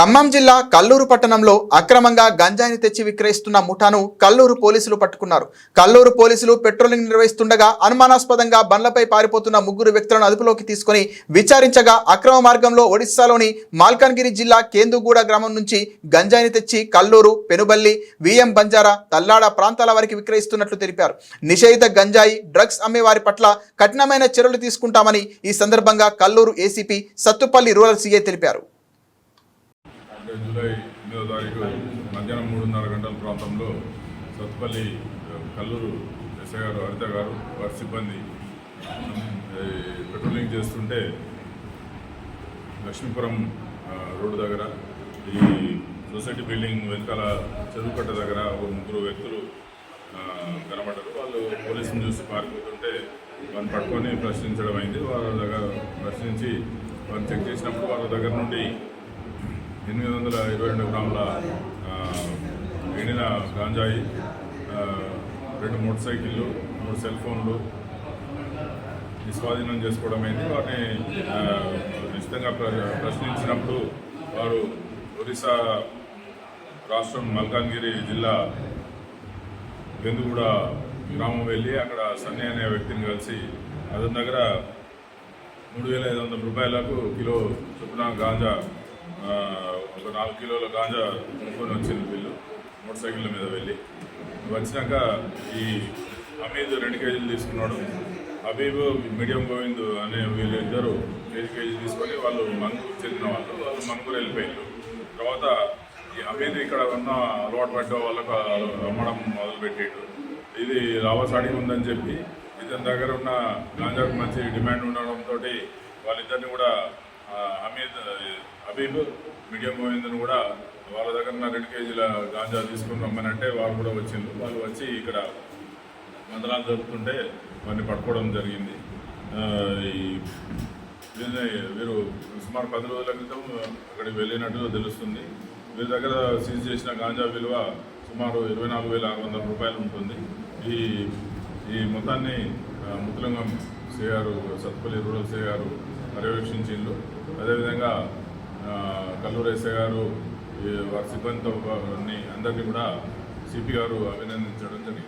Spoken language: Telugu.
ఖమ్మం జిల్లా కల్లూరు పట్టణంలో అక్రమంగా గంజాయిని తెచ్చి విక్రయిస్తున్న ముఠాను కల్లూరు పోలీసులు పట్టుకున్నారు. కల్లూరు పోలీసులు పెట్రోలింగ్ నిర్వహిస్తుండగా అనుమానాస్పదంగా బండ్లపై పారిపోతున్న ముగ్గురు వ్యక్తులను అదుపులోకి తీసుకొని విచారించగా అక్రమ మార్గంలో ఒడిశాలోని మాల్కాన్గిరి జిల్లా కేందుగూడ గ్రామం నుంచి గంజాయిని తెచ్చి కల్లూరు పెనుబల్లి విఎం బంజారా తల్లాడ ప్రాంతాల వారికి విక్రయిస్తున్నట్లు తెలిపారు. నిషేధిత గంజాయి డ్రగ్స్ అమ్మే వారి పట్ల కఠినమైన చర్యలు తీసుకుంటామని ఈ సందర్భంగా Kallur ACP Sathupalli rural CI తెలిపారు. అంటే జూలై ఎనిమిదో తారీఖు మధ్యాహ్నం మూడున్నర గంటల ప్రాంతంలో సత్తుపల్లి కల్లూరు ఎస్ఐ గారు హరిత గారు వారి సిబ్బంది పెట్రోలింగ్ చేస్తుంటే లక్ష్మీపురం రోడ్డు దగ్గర ఈ సొసైటీ బిల్డింగ్ వెనకాల చెరువుకట్ట దగ్గర ఒక ముగ్గురు వ్యక్తులు కనబడ్డారు. వాళ్ళు పోలీసుని చూసి పారిపోతుంటే వాళ్ళని పట్టుకొని ప్రశ్నించడం అయింది. వాళ్ళ దగ్గర ప్రశ్నించి వారిని చెక్ చేసినప్పుడు వాళ్ళ దగ్గర నుండి ఎనిమిది వందల ఇరవై రెండు గ్రాముల ఎండిన గాంజాయి రెండు మోటార్ సైకిళ్ళు మూడు సెల్ ఫోన్లు ఈ స్వాధీనం చేసుకోవడం అయింది. వాటిని నిశ్చితంగా ప్ర- ప్రశ్నించినప్పుడు వారు ఒరిస్సా రాష్ట్రం మల్కాన్గిరి జిల్లా బెందుగూడ గ్రామం వెళ్ళి అక్కడ సన్నీ అనే వ్యక్తిని కలిసి అతని దగ్గర మూడు వేల ఐదు వందల రూపాయలకు కిలో చొప్పున గాంజా ఒక నాలుగు కిలోల గాంజా కొనుక్కొని వచ్చింది వీళ్ళు మోటార్ సైకిళ్ళ మీద వెళ్ళి. వచ్చినాక ఈ అమీద్ రెండు కేజీలు తీసుకున్నాడు. హబీబ్ మీడియం గోవింద్ అనే వీళ్ళు ఇద్దరు కేజీ కేజీ తీసుకొని వాళ్ళు మంగూరు చెందిన వాళ్ళు వాళ్ళు మంగూరు వెళ్ళిపోయారు తర్వాత ఈ అమీద్ ఇక్కడ ఉన్న అలవాటు పడ్డ వాళ్ళకు అమ్మడం మొదలుపెట్టాడు ఇది లాభసాడి ఉందని చెప్పి ఇతని దగ్గర ఉన్న గాంజాకు మంచి డిమాండ్ ఉండడంతో వాళ్ళిద్దరిని కూడా హమీద్ హబీబ్ మీడియం గోవింద్ని కూడా వాళ్ళ దగ్గర ఉన్న రెండు కేజీల గాంజా తీసుకుని రమ్మనంటే వాళ్ళు కూడా వచ్చిండ్రు. వాళ్ళు వచ్చి ఇక్కడ మందలాలు జరుపుతుంటే వారిని పట్టుకోవడం జరిగింది. ఈ వీరు సుమారు పది రోజుల క్రితం అక్కడికి వెళ్ళినట్టు తెలుస్తుంది. వీరి దగ్గర సీజ్ చేసిన గాంజా విలువ సుమారు ఇరవై నాలుగు వేల ఆరు వందల రూపాయలు ఉంటుంది. ఈ ఈ మొత్తాన్ని ఆ, సే గారు సత్పల్లి రూరల్ సిఆర్ పర్యవేక్షించిండ్రు. అదేవిధంగా కల్లూరు ఎస్ఐ గారు ఈ వారి సిబ్బందితో అందరినీ కూడా సిపి గారు అభినందించడం జరిగింది.